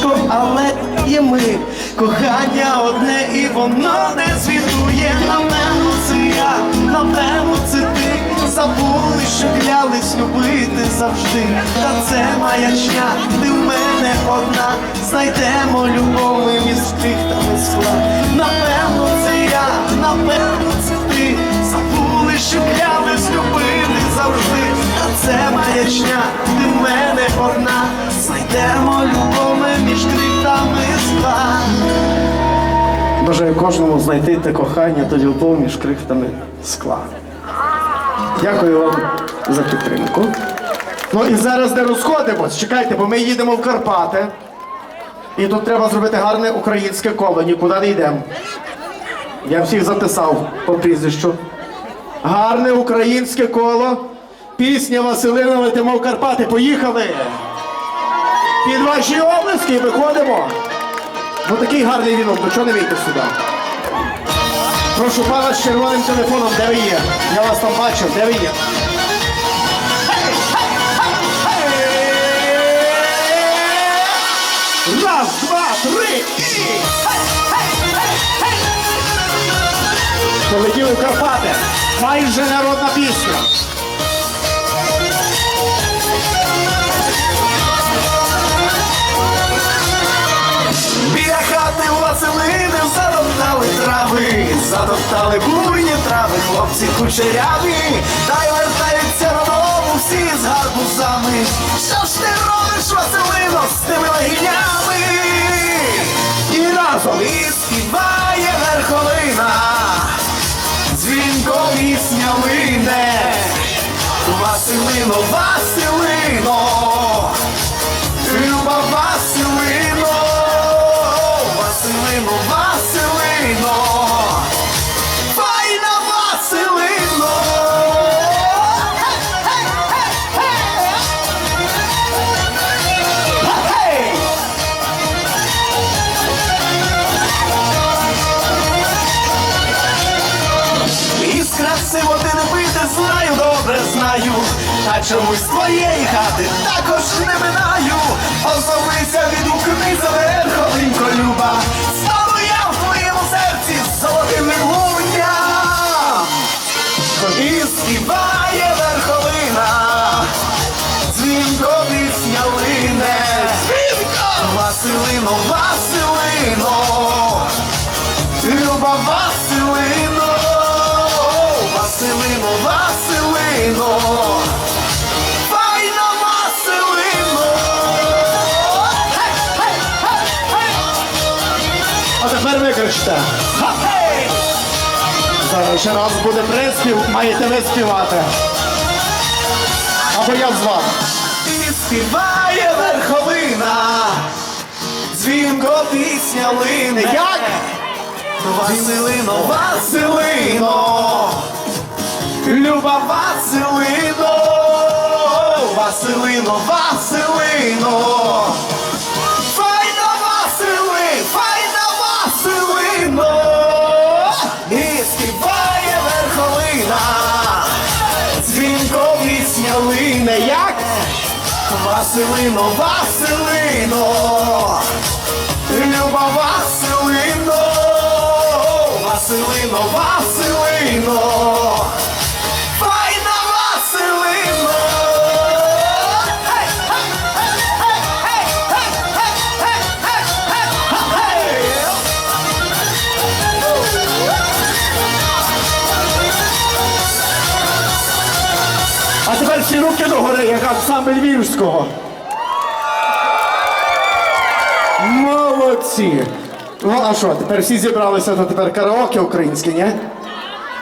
ліжко, але є ми. Кохання одне і воно не звітує. Напевно, це я, напевно, це ти. Забули, що клялись любити завжди. Та це маячня, ти в мене одна. Знайдемо любов ми між та скла. Напевно, це маячня, ти в мене одна. Знайдемо любов між крихтами скла. Бажаю кожному знайти те кохання та любов між крихтами скла. Дякую вам за підтримку. Ну і зараз не розходимось. Чекайте, бо ми їдемо в Карпати. І тут треба зробити гарне українське коло. Нікуди не йдемо. Я всіх записав по прізвищу. Гарне українське коло. Пісня Василина летимо в Карпати. Поїхали! Під ваші облески виходимо. Ну такий гарний вінок, ну чого не вийти сюди? Прошу пана з червоним телефоном, де ви є? Я вас там бачив, де ви є? Раз, два, три і... Полетіли в Карпати. Майже народна пісня. Василини затоптали трави, затоптали буйні трави, хлопці кучеряві, та й вертаються додому всі з гарбузами. Що ж ти робиш, Василино, з тими легінями? І разом і співає верховина, дзвінко пісня лине, Василино, знаю. а чомусь твоєї хати також не минаю. Озовися від укни за люба. Стану я в твоєму серці з золотим відлунням. І співає А тепер ви кричите. Га-гей! Зараз ще раз буде приспів, маєте ви співати. Або я з вами. І співає верховина, дзвінко пісня лине. Як? Василино, Василино, Люба Василино, Василино, Василино, дзвінко як? Василино, Василино, Люба Василино, Василино, Василино, як ансамбль Львівського. Молодці! Ну а що, тепер всі зібралися, то тепер караоке українське, ні?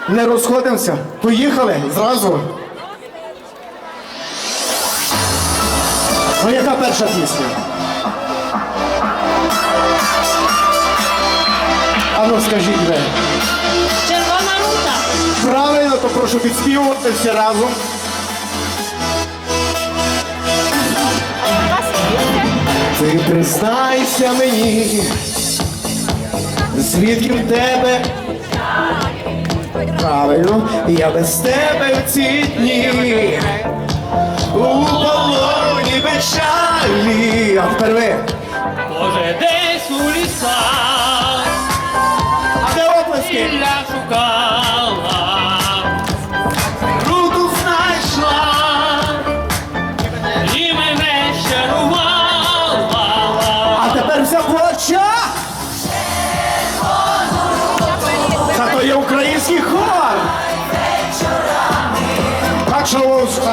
Не розходимося. Поїхали зразу. Ну яка перша пісня? А ну скажіть ви. Червона рута. Правильно, то прошу підспівувати всі разом. Признайся мені, звідки в тебе? Правильно, я без тебе в ці дні. У полоні печалі, а вперве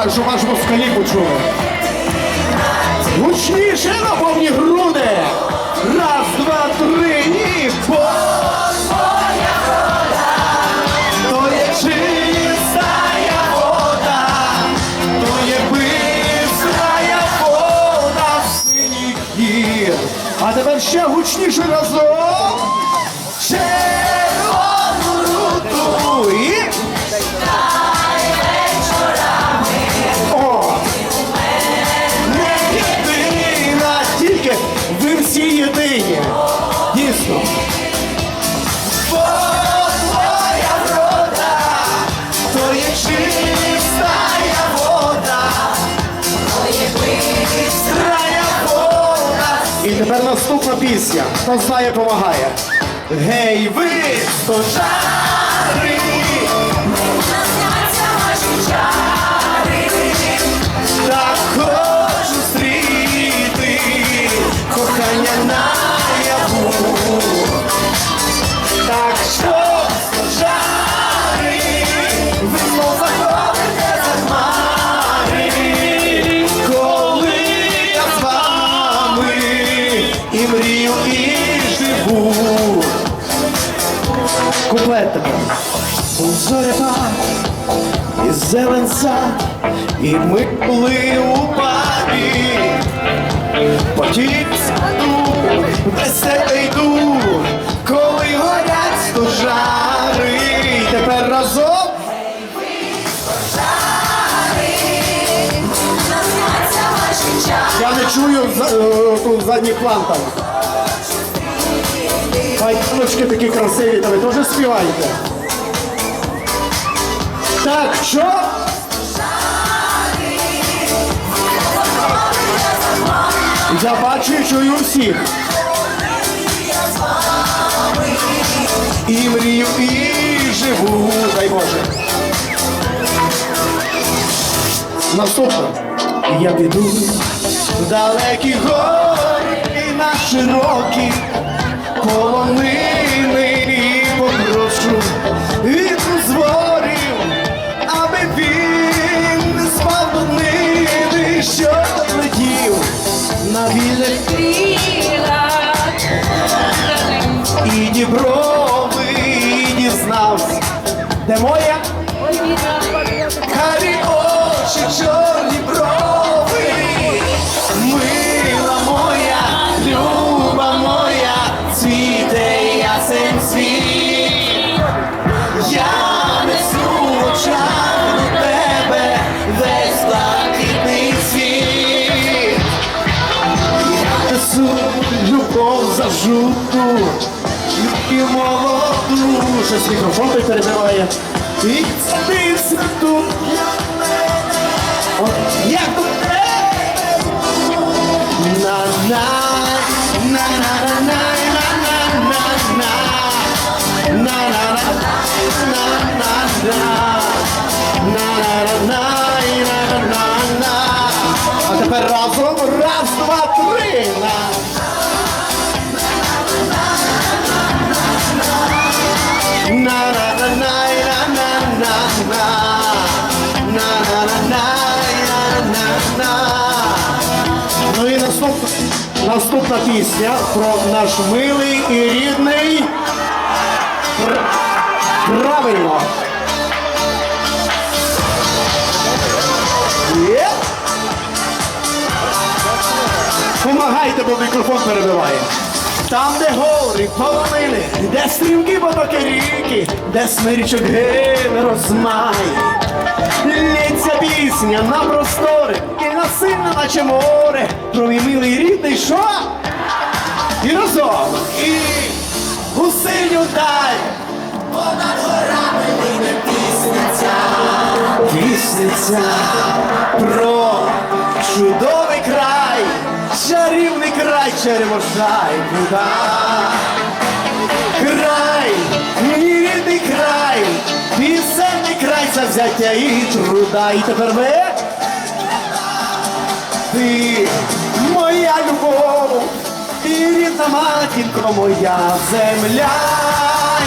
так, щоб аж москалі почули. Гучніше на повні груди. Раз, два, три і по. А тепер ще гучніше разом. всі єдині. Дійсно. І тепер наступна пісня. Хто знає, помагає. Гей, ви, стожа! Зелен сад, і ми були у пабі. Потік саду, без тебе йду, коли горять стожари. Тепер разом я не чую е, задній план там. Хай дівчатки такі красиві, та ви теж співаєте. Так, що? Я бачу і чую всіх. І мрію, і живу, дай Боже. Наступно. Я піду в далекі гори на широкі полонини попрошу любов тут, тільки молоду. Щось мікрофон той перебиває. І ти тут. От як до тебе. На-на, наступна пісня про наш милий і рідний. Пр- Правильно. Помагайте, бо мікрофон перебиває. Там, де гори, полонини, де стрімкі потоки ріки, де смирічок гине розмай. Лється пісня на простори, і насильно, наче море, про мій милий рідний що? І разом, і у синю даль. Понад горами лине пісня ця, пісня про чудовий край, чарівний край черемоша і пруда. Край, мій рідний край, пісенний край завзяття і труда. І тепер ви. Ти моя любов, і рідна матінко моя земля.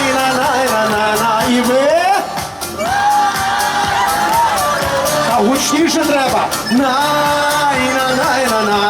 І на на на на на і ви. А гучніше треба. На і на на на на.